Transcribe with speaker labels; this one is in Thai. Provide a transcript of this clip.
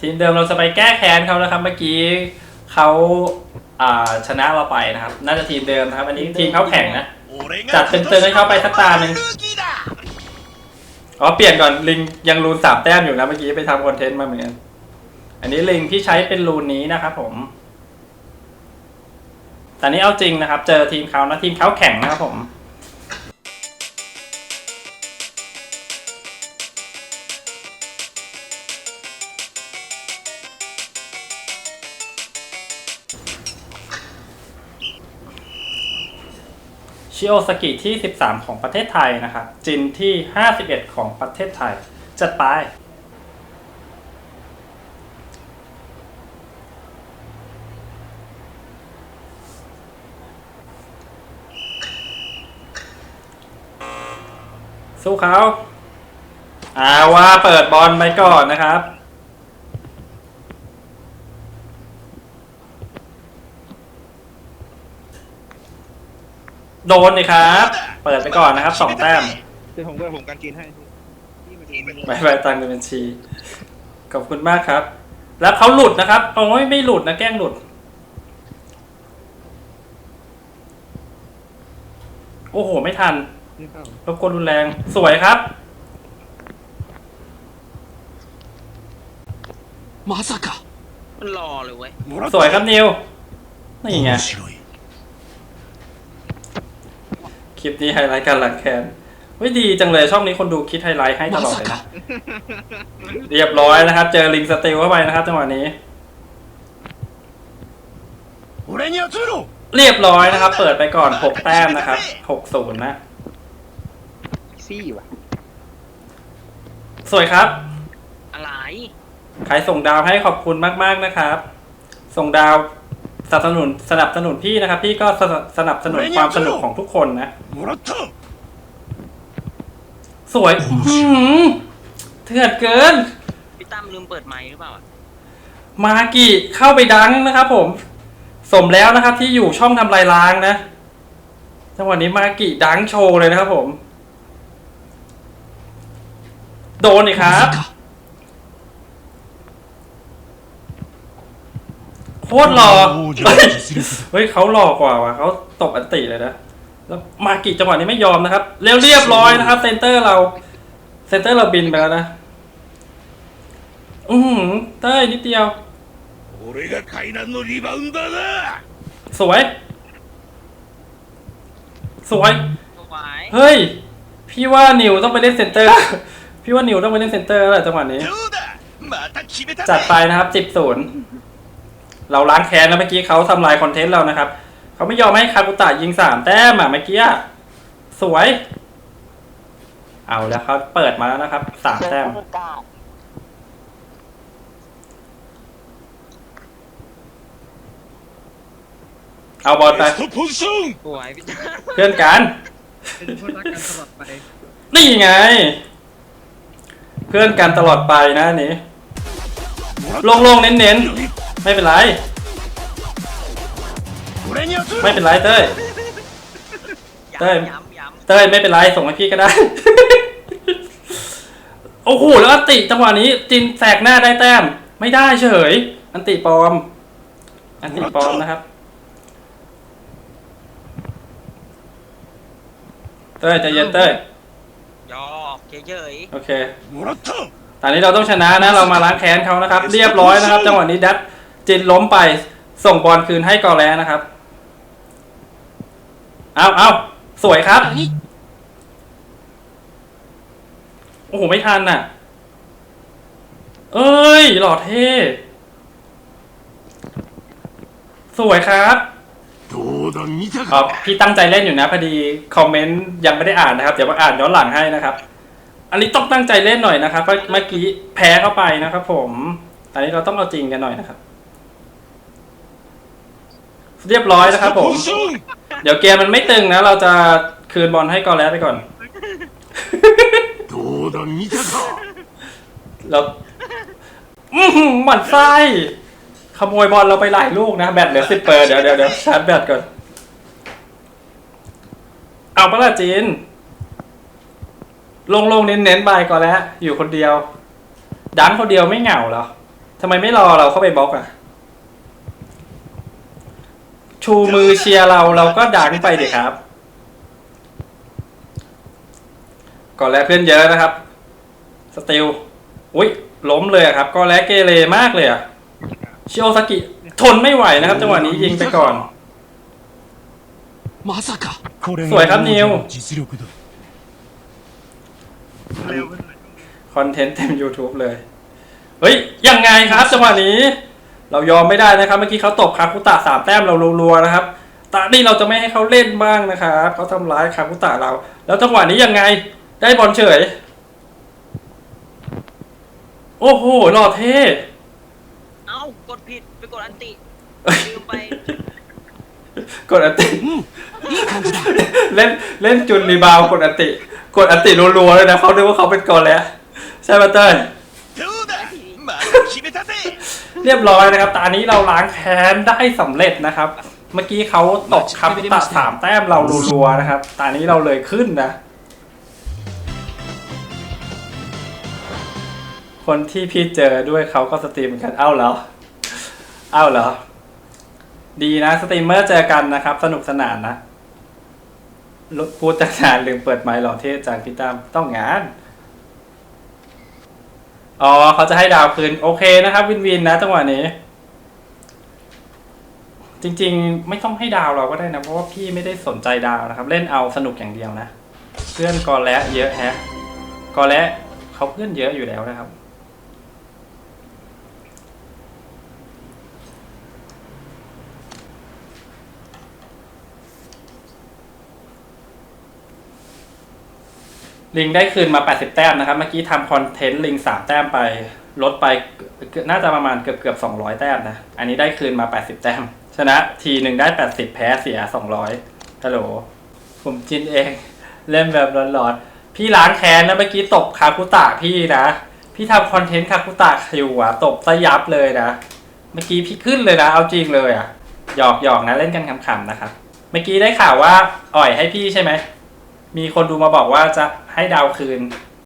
Speaker 1: ทีมเดิมเราจะไปแก้แค้นเขานะครับ เมื่อกี้เขาอ่าชนะเราไปนะครับ น่าจะทีมเดิมนะครับ อันนี้ทีมเขาแข่งนะ จัดตึงๆให้เขาไปสักตาหนึ่งอ๋อเปลี่ยนก่อนลิงยังรูนสามแต้มอยู่นะเมื่อกี้ไปทำคอนเทนต์มาเหมือนกัน อันนี้ลิงที่ใช้เป็นรูนนี้นะครับผม แต่นี้เอาจริงนะครับ เจอทีมเขานะทีมเขาแข่งนะครับผม ชิโอสกิที่ 13 ของประเทศไทยนะครับ จินที่ 51 ของประเทศไทย จัดไป สู้เขาอาว่าเปิดบอลไปก่อนนะครับ โดนเลยครับ เปิดไปก่อนนะครับสองแต้ม
Speaker 2: เดี๋ยวผมก็ผมการกินให้พี่มากิน
Speaker 1: ไม่ไปตังค์ในบัญชี ขอบคุณมากครับ แล้วเขาหลุดนะครับโอ้ยไม่หลุดนะแกล้งหลุด โอ้โห ไม่ทัน
Speaker 2: นี่เข้าร
Speaker 1: บกวนรุนแรง สวยครับ
Speaker 3: まさか
Speaker 4: มันรอเลยเว้ย
Speaker 1: สวยครับนิว นี่ไง
Speaker 3: 面白い
Speaker 1: คลิปนี้ไฮไลท์การหลักแคนวิดีจังเลยช่องนี้คนดูคิดไฮไลท์ให้ตลอดเลยเรียบร้อยนะครับ เจอลิงสติลเข้าไปนะครับจังหวะนี้ เรียบร้อยนะครับ เปิดไปก่อนหกแต้มนะครับหกศูนย์นะ
Speaker 2: ซี่ว่ะ
Speaker 1: สวยครับ
Speaker 4: อะไร
Speaker 1: ใครส่งดาวให้ขอบคุณมาก ๆนะครับ ส่งดาว สนับสนุนสนับสนุนพี่นะครับพี่ก็สนับสนับสนุนความสนุกของทุกคนนะ สวยเถื่อนเกิน
Speaker 4: พี่ตั้มลืมเปิดไมค์หรือเปล่าอ
Speaker 1: มากิเข้าไปดังนะครับผม สมแล้วนะครับที่อยู่ช่องทำลายล้างนะจังหวะนี้มากิดังโชว์เลยนะครับผม โดนอีกครับ โคตรหล่อ เฮ้ยเขาหล่อกว่าว่ะเขาตกอันติเลยนะ แล้วมากิจังหวะนี้ไม่ยอมนะครับ เรียบเรียบร้อยนะครับเซนเตอร์เรา เซนเตอร์เราบินไปแล้วนะ อืมเต้ยนิดเดียว สวย สวย เฮ้ย พี่ว่านิวต้องไปเล่นเซนเตอร์ พี่ว่านิวต้องไปเล่นเซนเตอร์แล้วจังหวะนี้ จัดไปนะครับสิบศูนย์ เราล้างแค้นแล้วเมื่อกี้เขาทำลายคอนเทนต์เรานะครับเขาไม่ยอมให้คาบุตะยิงสามแต้มอะเมื่อกี้สวย เอาแล้วเขาเปิดมาแล้วนะครับสามแต้มเอาบอลไปเพื่อนกัน
Speaker 2: นี่ไง
Speaker 1: เพื่อนกันตลอดไปนะนี่ลงๆเน้นๆ ไม่เป็นไร ไม่เป็นไรเต้ย เต้ยเต้ยไม่เป็นไรส่งให้พี่ก็ได้ โอ้โหแล้วอันติจังหวะนี้จินแสกหน้าได้แต้ม ไม่ได้เฉย อันติปอม อันติปอมนะครับ เต้ยใจเย็นเต้ย
Speaker 4: ยอกเฉย
Speaker 1: โอเค ตอนนี้เราต้องชนะนะ เรามาล้างแค้นเขานะครับ เรียบร้อยนะครับ จังหวะนี้ดัต จินล้มไป ส่งบอลคืนให้กอแล้นะครับ เอาเอาสวยครับ โอ้โห ไม่ทันน่ะ เอ้ย หล่อเท่ สวยครับครั
Speaker 3: บ
Speaker 1: พี่ตั้งใจเล่นอยู่นะพอดีคอมเมนต์ยังไม่ได้อ่านนะครับ เดี๋ยวมาอ่านย้อนหลังให้นะครับ อันนี้ต้องตั้งใจเล่นหน่อยนะครับเพราะเมื่อกี้แพ้เข้าไปนะครับผม ตอนนี้เราต้องเอาจริงกันหน่อยนะครับ เรียบร้อยนะครับผม เดี๋ยวเกมมันไม่ตึงนะ เราจะคืนบอลให้กอลแลสไปก่อน แล้วอื้อหือหมันไส้ขโมยบอลเราไปหลายลูกนะ แบตเหลือสิบเปอร์เดี๋ยวเดี๋ยวเดี๋ยวชาร์จแบตก่อน เอาปะละจีน ลงลงเน้นเน้นๆไปก่อนแล้ว อยู่คนเดียว ดันคนเดียวไม่เหงาเหรอทำไมไม่รอเราเข้าไปบล็อกอะ ชูมือเชียร์เราเราก็ดังไปดิครับ ก่อนแล้วเพื่อนเยอะนะครับ สติลอุ้ยล้มเลยครับ ก็แลกเกเรมากเลยอะชิโอซากิทนไม่ไหวนะครับ จังหวะนี้ยิงไปก่อน สวยครับนิวคอนเทนต์เต็ม YouTube เลย เฮ้ย ยังไงครับจังหวะนี้ เรายอมไม่ได้นะครับ เมื่อกี้เขาตบคาคุตะสามแต้มเรารัวๆนะครับตานี่เราจะไม่ให้เขาเล่นบ้างนะครับเขาทำร้ายคาคุตะเรา แล้วจังหวะนี้ยังไง ได้บอลเฉย โอ้โหหล่อเท่
Speaker 4: เอากดผิดไปกดอันติไป
Speaker 1: กดอันติเล่นเล่นจุนรีบาวกดอันติ กดอันติรัวๆเลยนะเขาดูว่าเขาเป็นกอแล้วใช่ไหมเต้ย เรียบร้อยนะครับ ตอนนี้เราล้างแค้นได้สำเร็จนะครับ เมื่อกี้เขาตบคาปุตะสามแต้มเรารัวๆนะครับ ตอนนี้เราเลยขึ้นนะ คนที่พี่เจอด้วยเขาก็สตรีมเหมือนกัน เอ้าเหรอ เอ้าเหรอ ดีนะสตรีมเมอร์เจอกันนะครับ สนุกสนานนะพูดตั้งนานลืมเปิดไมค์หล่อเท่จังพี่ตั้มต้องงาน อ๋อเขาจะให้ดาวคืน โอเคนะครับ วินวินนะจังหวะนี้ จริงๆ ไม่ต้องให้ดาวเราก็ได้นะ เพราะว่าพี่ไม่ได้สนใจดาวนะครับ เล่นเอาสนุกอย่างเดียวนะ เพื่อนกอและเยอะแฮะกอและเขาเพื่อนเยอะอยู่แล้วนะครับ ลิงได้คืนมา 80 แต้มนะครับ เมื่อกี้ทำคอนเทนต์ลิง 3 แต้มไป ลดไปน่าจะประมาณเกือบเกือบ200 แต้มนะ อันนี้ได้คืนมา 80 แต้ม ชนะทีหนึ่งได้ 80 แพ้เสีย 200ฮัลโหล ผมจินเอง เล่นแบบร้อนๆพี่ล้างแค้นนะเมื่อกี้ตบคาคุตะพี่นะ พี่ทำคอนเทนต์คาคุตะอยู่อะตบซะยับเลยนะ เมื่อกี้พี่ขึ้นเลยนะ เอาจริงเลยอะหยอกหยอกนะเล่นกันขำๆนะครับ เมื่อกี้ได้ข่าวว่าอ่อยให้พี่ใช่ไหม มีคนดูมาบอกว่าจะให้ดาวคืน